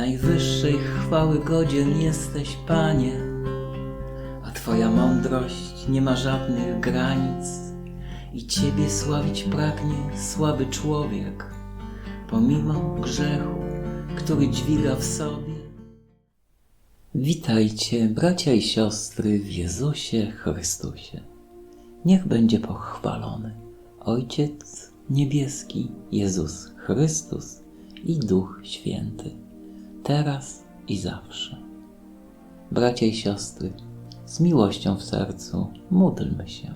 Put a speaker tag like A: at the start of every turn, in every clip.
A: Najwyższej chwały godzien jesteś, Panie, a Twoja mądrość nie ma żadnych granic i Ciebie sławić pragnie słaby człowiek, pomimo grzechu, który dźwiga w sobie. Witajcie, bracia i siostry w Jezusie Chrystusie. Niech będzie pochwalony Ojciec Niebieski, Jezus Chrystus i Duch Święty, teraz i zawsze. Bracia i siostry, z miłością w sercu módlmy się.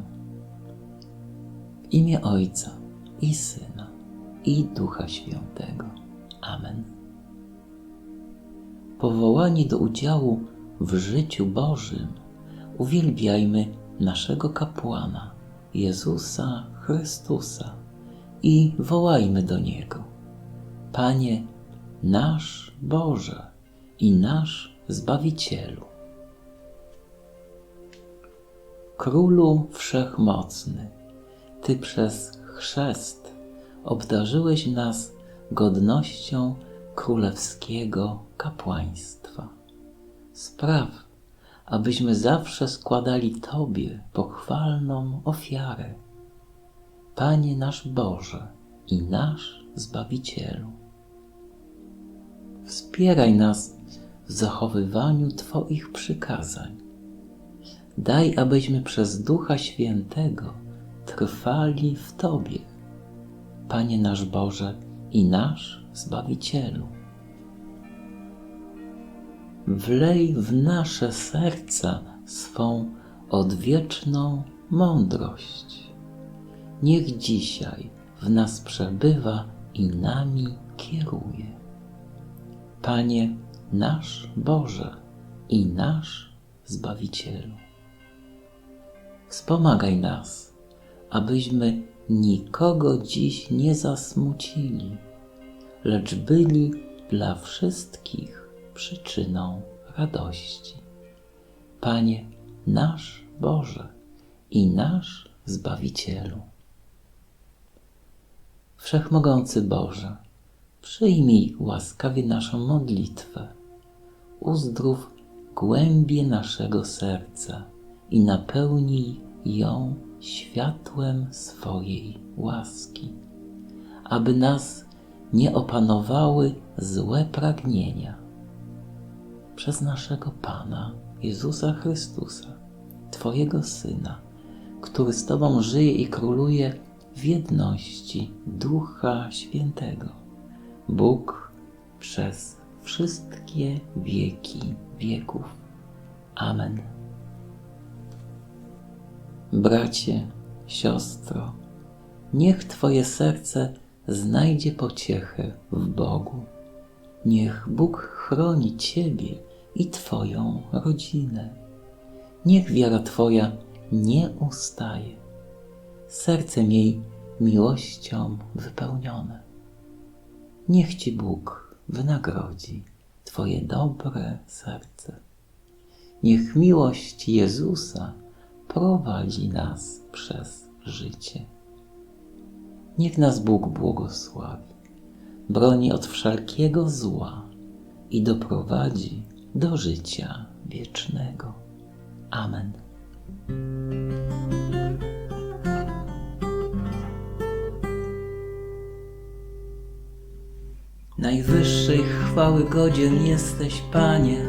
A: W imię Ojca i Syna i Ducha Świętego. Amen. Powołani do udziału w życiu Bożym, uwielbiajmy naszego kapłana, Jezusa Chrystusa i wołajmy do Niego. Panie, nasz Boże i nasz Zbawicielu. Królu Wszechmocny, Ty przez chrzest obdarzyłeś nas godnością królewskiego kapłaństwa. Spraw, abyśmy zawsze składali Tobie pochwalną ofiarę. Panie nasz Boże i nasz Zbawicielu. Wspieraj nas w zachowywaniu Twoich przykazań. Daj, abyśmy przez Ducha Świętego trwali w Tobie, Panie nasz Boże i nasz Zbawicielu. Wlej w nasze serca swą odwieczną mądrość. Niech dzisiaj w nas przebywa i nami kieruje. Panie nasz Boże i nasz Zbawicielu. Wspomagaj nas, abyśmy nikogo dziś nie zasmucili, lecz byli dla wszystkich przyczyną radości. Panie nasz Boże i nasz Zbawicielu. Wszechmogący Boże, przyjmij łaskawie naszą modlitwę, uzdrów głębie naszego serca i napełnij ją światłem swojej łaski, aby nas nie opanowały złe pragnienia. Przez naszego Pana Jezusa Chrystusa, Twojego Syna, który z Tobą żyje i króluje w jedności Ducha Świętego. Bóg przez wszystkie wieki wieków. Amen. Bracie, siostro, niech Twoje serce znajdzie pociechę w Bogu. Niech Bóg chroni Ciebie i Twoją rodzinę. Niech wiara Twoja nie ustaje. Serce miej miłością wypełnione. Niech Ci Bóg wynagrodzi Twoje dobre serce. Niech miłość Jezusa prowadzi nas przez życie. Niech nas Bóg błogosławi, broni od wszelkiego zła i doprowadzi do życia wiecznego. Amen. Najwyższej chwały godzien jesteś, Panie,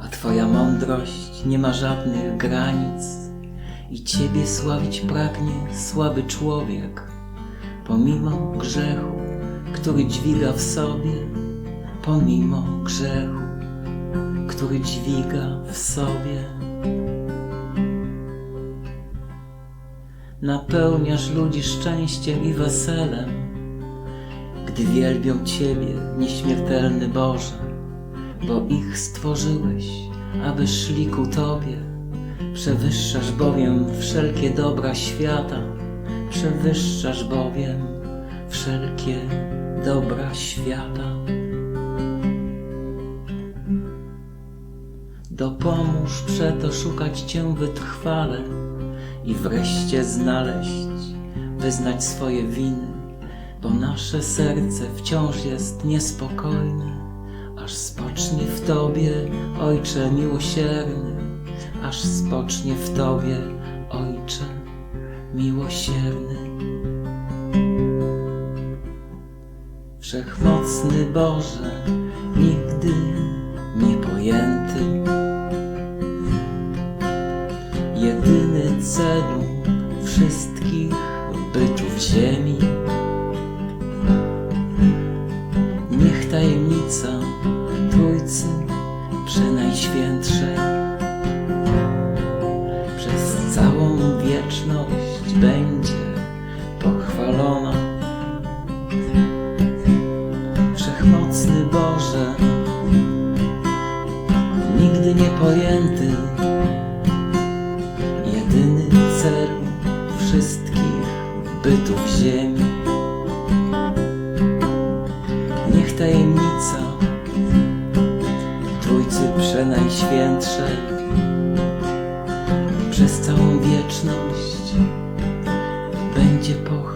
A: a Twoja mądrość nie ma żadnych granic i Ciebie sławić pragnie słaby człowiek, pomimo grzechu, który dźwiga w sobie, pomimo grzechu, który dźwiga w sobie. Napełniasz ludzi szczęściem i weselem, gdy wielbią Ciebie, nieśmiertelny Boże, bo ich stworzyłeś, aby szli ku Tobie. Przewyższasz bowiem wszelkie dobra świata, przewyższasz bowiem wszelkie dobra świata. Dopomóż przeto szukać Cię wytrwale i wreszcie znaleźć, wyznać swoje winy, bo nasze serce wciąż jest niespokojne, aż spocznie w Tobie, Ojcze miłosierny, aż spocznie w Tobie, Ojcze miłosierny. Wszechmocny Boże, nigdy niepojęty, jedyny celu wszystkich bytów ziemi. Trójcy Przenajświętszej przez całą wieczność będzie pochwalona. Wszechmocny Boże, nigdy niepojęty, jedyny cel wszystkich bytów ziemi. Matce Najświętszej przez całą wieczność będzie pochwał.